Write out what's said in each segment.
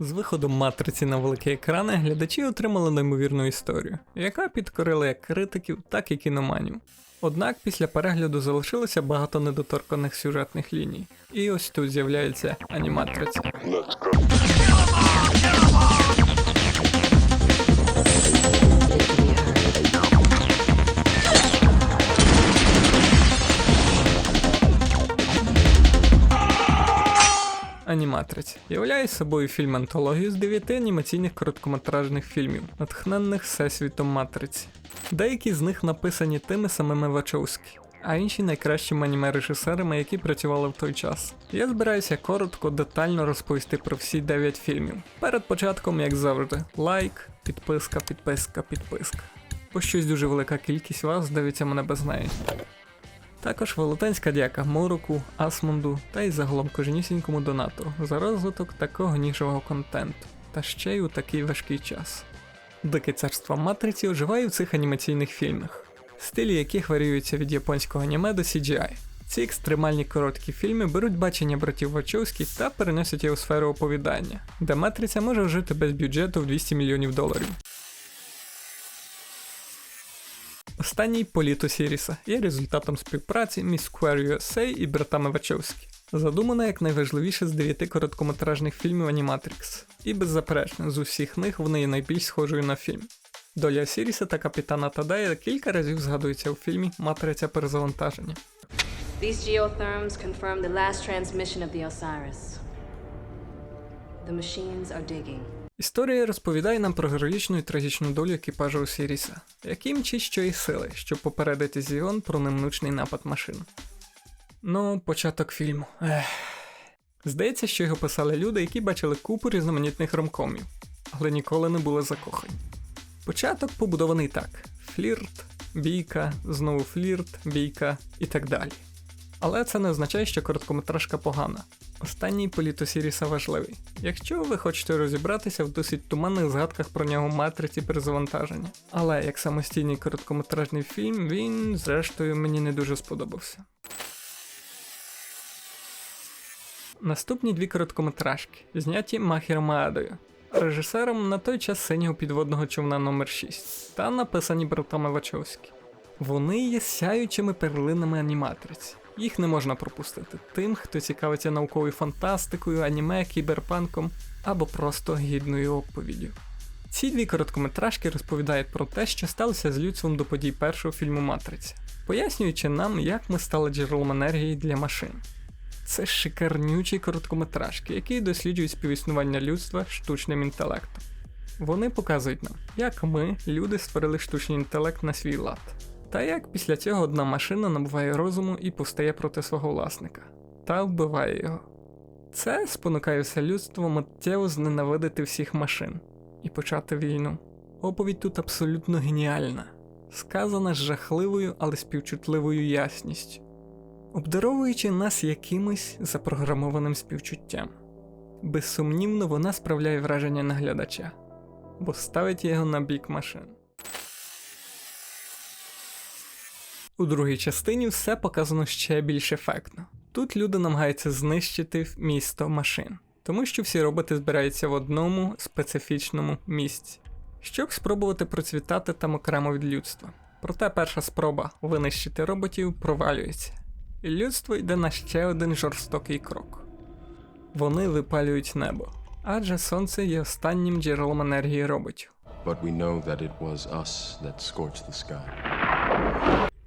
З виходом матриці на великі екрани глядачі отримали неймовірну історію, яка підкорила як критиків, так і кіноманів. Однак після перегляду залишилося багато недоторканих сюжетних ліній. І ось тут з'являється аніматриця. Аніматриць являє собою фільм антологію з дев'яти анімаційних короткометражних фільмів, натхненних всесвітом матриці. Деякі з них написані тими самими Вачовські, а інші найкращими аніме-режисерами, які працювали в той час. Я збираюся коротко, детально розповісти про всі 9 фільмів. Перед початком, як завжди, лайк, підписка, підписка, підписка. Бо щось дуже велика кількість вас дивиться мене без неї. Також велетенська дяка Мороку, Асмунду та й загалом кожнісінькому донатору за розвиток такого ніжого контенту, та ще й у такий важкий час. Дике царство матриці оживає в цих анімаційних фільмах, стилі яких варіюються від японського аніме до CGI. Ці екстремальні короткі фільми беруть бачення братів Вачовських та переносять його у сферу оповідання, де матриця може жити без бюджету в 200 мільйонів доларів. Останній політ Осіріса є результатом співпраці між Square USA і братами Вачовські. Задумана як найважливіше з дев'яти короткометражних фільмів Animatrix. І беззаперечно, з усіх них вони є найбільш схожою на фільм. Доля Осіріса та капітана Тадея кілька разів згадується у фільмі Матриця перезавантаження. These geotherms confirm the last transmission of the Osiris. The machines are digging. Історія розповідає нам про героїчну і трагічну долю екіпажу Осіріса, який мчить щої сили, щоб попередити Зіон про неминучний напад машин. Ну, початок фільму. Ех. Здається, що його писали люди, які бачили купу різноманітних ромкомів, але ніколи не були закохані. Початок побудований так: флірт, бійка, знову флірт, бійка і так далі. Але це не означає, що короткометражка погана. Останній політ Осіріса важливий. Якщо ви хочете розібратися в досить туманних згадках про нього матриці перезавантаження. Але як самостійний короткометражний фільм, він, зрештою, мені не дуже сподобався. Наступні дві короткометражки, зняті Махіром Аадою, режисером на той час синього підводного човна номер 6 та написані братами Вачовські. Вони є сяючими перлинами аніматриці. Їх не можна пропустити тим, хто цікавиться науковою фантастикою, аніме, кіберпанком або просто гідною оповіддю. Ці дві короткометражки розповідають про те, що сталося з людством до подій першого фільму Матриця, пояснюючи нам, як ми стали джерелом енергії для машин. Це шикарнючі короткометражки, які досліджують співіснування людства штучним інтелектом. Вони показують нам, як ми, люди, створили штучний інтелект на свій лад. Та як після цього одна машина набуває розуму і повстає проти свого власника та вбиває його. Це спонукає все людство миттєво зненавидити всіх машин і почати війну. Оповідь тут абсолютно геніальна, сказана з жахливою, але співчутливою ясністю, обдаровуючи нас якимось запрограмованим співчуттям. Безсумнівно, вона справляє враження на глядача, бо ставить його на бік машин. У другій частині все показано ще більш ефектно. Тут люди намагаються знищити місто машин, тому що всі роботи збираються в одному специфічному місці, щоб спробувати процвітати там окремо від людства. Проте перша спроба винищити роботів провалюється, і людство йде на ще один жорстокий крок. Вони випалюють небо, адже сонце є останнім джерелом енергії роботів.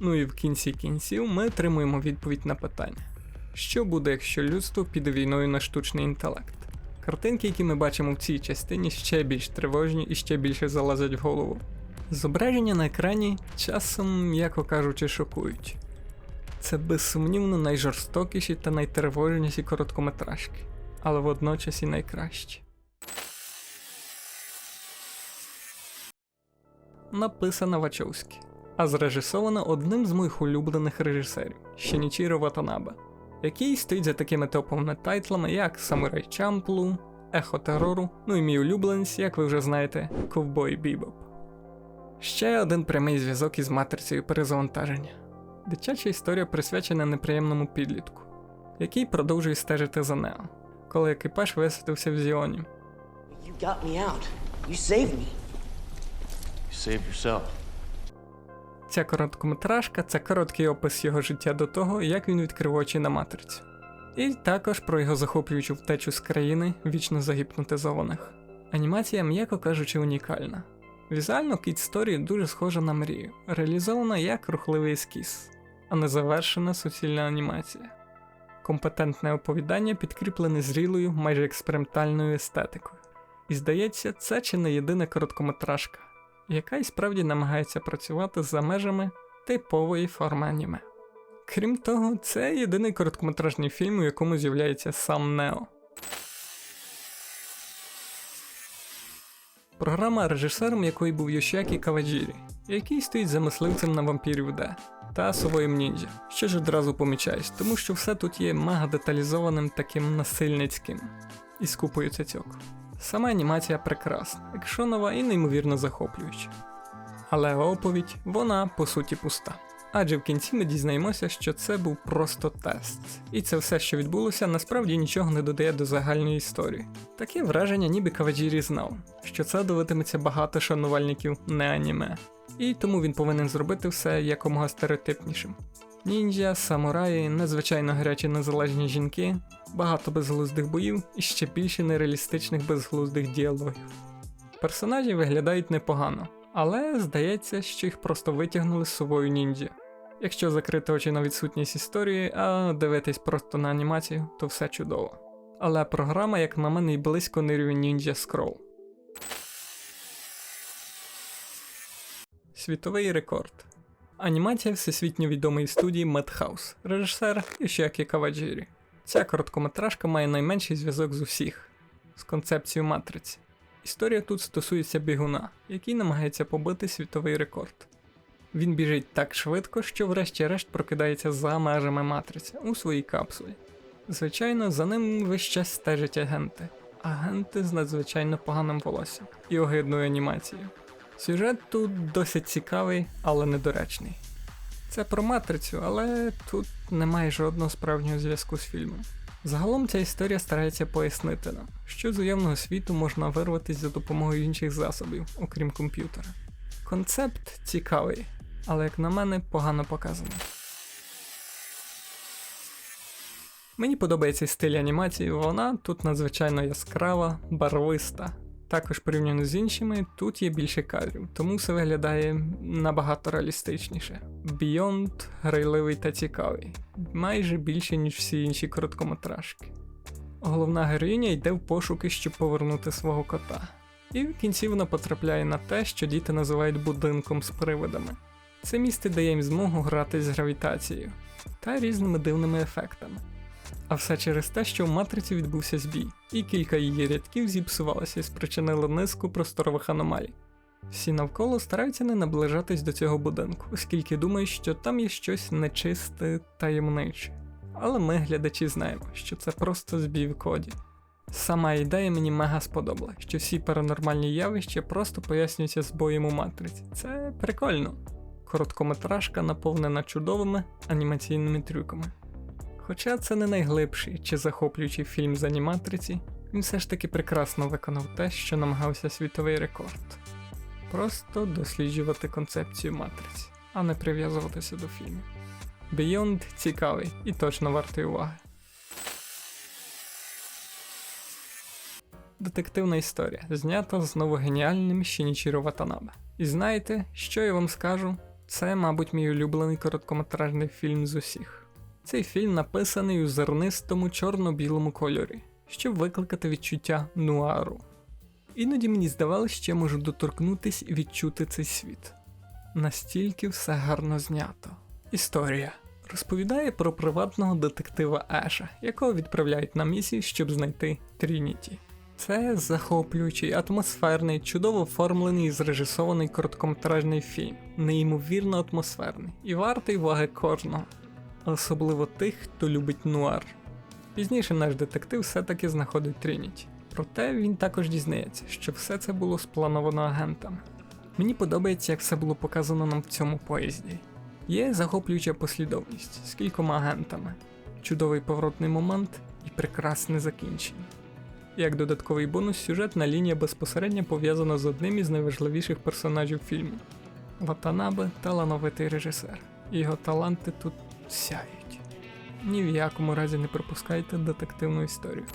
Ну і в кінці кінців ми отримуємо відповідь на питання: що буде, якщо людство піде війною на штучний інтелект? Картинки, які ми бачимо в цій частині, ще більш тривожні і ще більше залазять в голову. Зображення на екрані часом, м'яко кажучи, шокують. Це безсумнівно найжорстокіші та найтривожніші короткометражки, але водночас і найкращі. Написана Вачовськи, а зрежисована одним з моїх улюблених режисерів Шенічіро Ватанабе, який стоїть за такими топовими тайтлами, як Самурай Чамплу, Ехо терору, ну і мій улюбленець, як ви вже знаєте, Ковбой Бібоп. Ще один прямий зв'язок із матрицею перезавантаження. Дитяча історія присвячена неприємному підлітку, який продовжує стежити за Нео, коли екіпаж висадився в Зіоні. got me out. You saved me. You saved yourself. Ця короткометражка це короткий опис його життя до того, як він відкрив очі на матрицю. І також про його захоплюючу втечу з країни вічно загіпнотизованих. Анімація, м'яко кажучи, унікальна. Візуально Kid Story дуже схожа на мрію, реалізована як рухливий ескіз, а не завершена суцільна анімація. Компетентне оповідання підкріплене зрілою, майже експериментальною естетикою. І здається, це чи не єдина короткометражка, яка і справді намагається працювати за межами типової форми аніме. Крім того, це єдиний короткометражний фільм, у якому з'являється сам Нео. Програма, режисером якої був Йошіакі Каваджірі, який стоїть за мисливцем на вампірів Д та совоєм ніндзя, що ж одразу помічаєш, тому що все тут є мега деталізованим таким насильницьким і з купою цяцьок. Сама анімація прекрасна, екшонова і неймовірно захоплююча. Але оповідь вона по суті пуста. Адже в кінці ми дізнаємося, що це був просто тест, і це все, що відбулося, насправді нічого не додає до загальної історії. Таке враження, ніби Каваджірі знав, що це дивитиметься багато шанувальників не аніме, і тому він повинен зробити все якомога стереотипнішим. Ніндзя, самураї, надзвичайно гарячі незалежні жінки, багато безглуздих боїв і ще більше нереалістичних безглуздих діалогів. Персонажі виглядають непогано, але здається, що їх просто витягнули з собою ніндзя. Якщо закрити очі на відсутність історії, а дивитись просто на анімацію, то все чудово. Але програма, як на мене, і близько не рівень Ninja Scroll. Світовий рекорд. Анімація всесвітньо відомої студії Madhouse, режисер Йошіакі Каваджірі. Ця короткометражка має найменший зв'язок з усіх з концепцією матриці. Історія тут стосується бігуна, який намагається побити світовий рекорд. Він біжить так швидко, що врешті-решт прокидається за межами матриці у своїй капсулі. Звичайно, за ним весь час стежать агенти. Агенти з надзвичайно поганим волоссям і огидною анімацією. Сюжет тут досить цікавий, але недоречний. Це про матрицю, але тут немає жодного справжнього зв'язку з фільмом. Загалом ця історія старається пояснити нам, що з уявного світу можна вирватися за допомогою інших засобів, окрім комп'ютера. Концепт цікавий, але, як на мене, погано показаний. Мені подобається стиль анімації, вона тут надзвичайно яскрава, барвиста. Також порівняно з іншими, тут є більше кадрів, тому все виглядає набагато реалістичніше. Beyond грайливий та цікавий, майже більше, ніж всі інші короткометражки. Головна героїня йде в пошуки, щоб повернути свого кота. І в кінці вона потрапляє на те, що діти називають будинком з привидами. Це місце дає їм змогу грати з гравітацією та різними дивними ефектами. А все через те, що в матриці відбувся збій, і кілька її рядків зіпсувалося і спричинило низку просторових аномалій. Всі навколо стараються не наближатись до цього будинку, оскільки думають, що там є щось нечисте таємниче. Але ми, глядачі, знаємо, що це просто збій в коді. Сама ідея мені мега сподобала, що всі паранормальні явища просто пояснюються збоєм у матриці. Це прикольно. Короткометражка наповнена чудовими анімаційними трюками. Хоча це не найглибший чи захоплюючий фільм з аніматриці, він все ж таки прекрасно виконав те, що намагався світовий рекорд. Просто досліджувати концепцію матриці, а не прив'язуватися до фільму. Beyond цікавий і точно вартий уваги. Детективна історія, знята знову геніальним Шінічіро Ватанабе. І знаєте, що я вам скажу? Це, мабуть, мій улюблений короткометражний фільм з усіх. Цей фільм написаний у зернистому чорно-білому кольорі, щоб викликати відчуття нуару. Іноді мені здавалося, що я можу доторкнутись і відчути цей світ. Настільки все гарно знято. Історія розповідає про приватного детектива Еша, якого відправляють на місію, щоб знайти Трініті. Це захоплюючий, атмосферний, чудово оформлений і зрежисований короткометражний фільм, неймовірно атмосферний і вартий уваги кожного особливо тих, хто любить нуар. Пізніше наш детектив все-таки знаходить Трініті. Проте він також дізнається, що все це було сплановано агентами. Мені подобається, як все було показано нам в цьому поїзді. Є захоплююча послідовність з кількома агентами, чудовий поворотний момент і прекрасне закінчення. Як додатковий бонус, сюжетна лінія безпосередньо пов'язана з одним із найважливіших персонажів фільму. Ватанабе талановитий режисер. Його таланти тут сяють. Ні в якому разі не пропускайте детективну історію.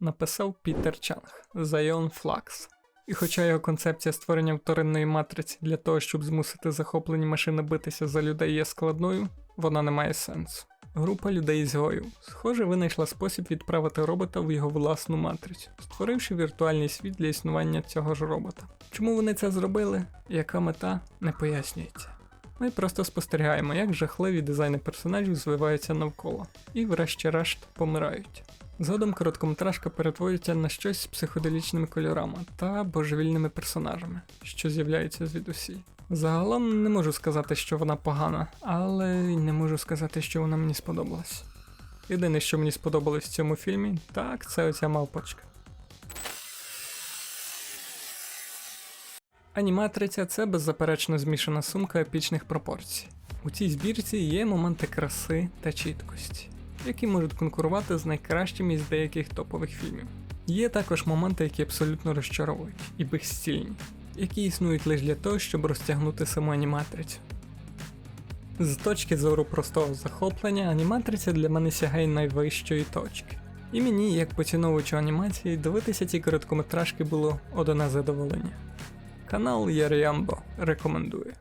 Написав Пітер Чанг Зайон Флакс. І хоча його концепція створення вторинної матриці для того, щоб змусити захоплені машини битися за людей є складною, вона не має сенсу. Група людей ізгоїв, схоже, винайшла спосіб відправити робота в його власну матрицю, створивши віртуальний світ для існування цього ж робота. Чому вони це зробили? Яка мета не пояснюється. Ми просто спостерігаємо, як жахливі дизайни персонажів звиваються навколо, і врешті-решт помирають. Згодом короткометражка перетворюється на щось з психоделічними кольорами та божевільними персонажами, що з'являються звідусіль. Загалом не можу сказати, що вона погана, але й не можу сказати, що вона мені сподобалась. Єдине, що мені сподобалось в цьому фільмі, так, це оця мавпочка. Аніматриця це беззаперечно змішана сумка епічних пропорцій. У цій збірці є моменти краси та чіткості, які можуть конкурувати з найкращими із деяких топових фільмів. Є також моменти, які абсолютно розчаровують і безцільні, які існують лише для того, щоб розтягнути саму аніматрицю. З точки зору простого захоплення, аніматриця для мене сягає найвищої точки. І мені, як поціновувачу анімації, дивитися ці короткометражки було одне задоволення. Канал Ярямбо рекомендує.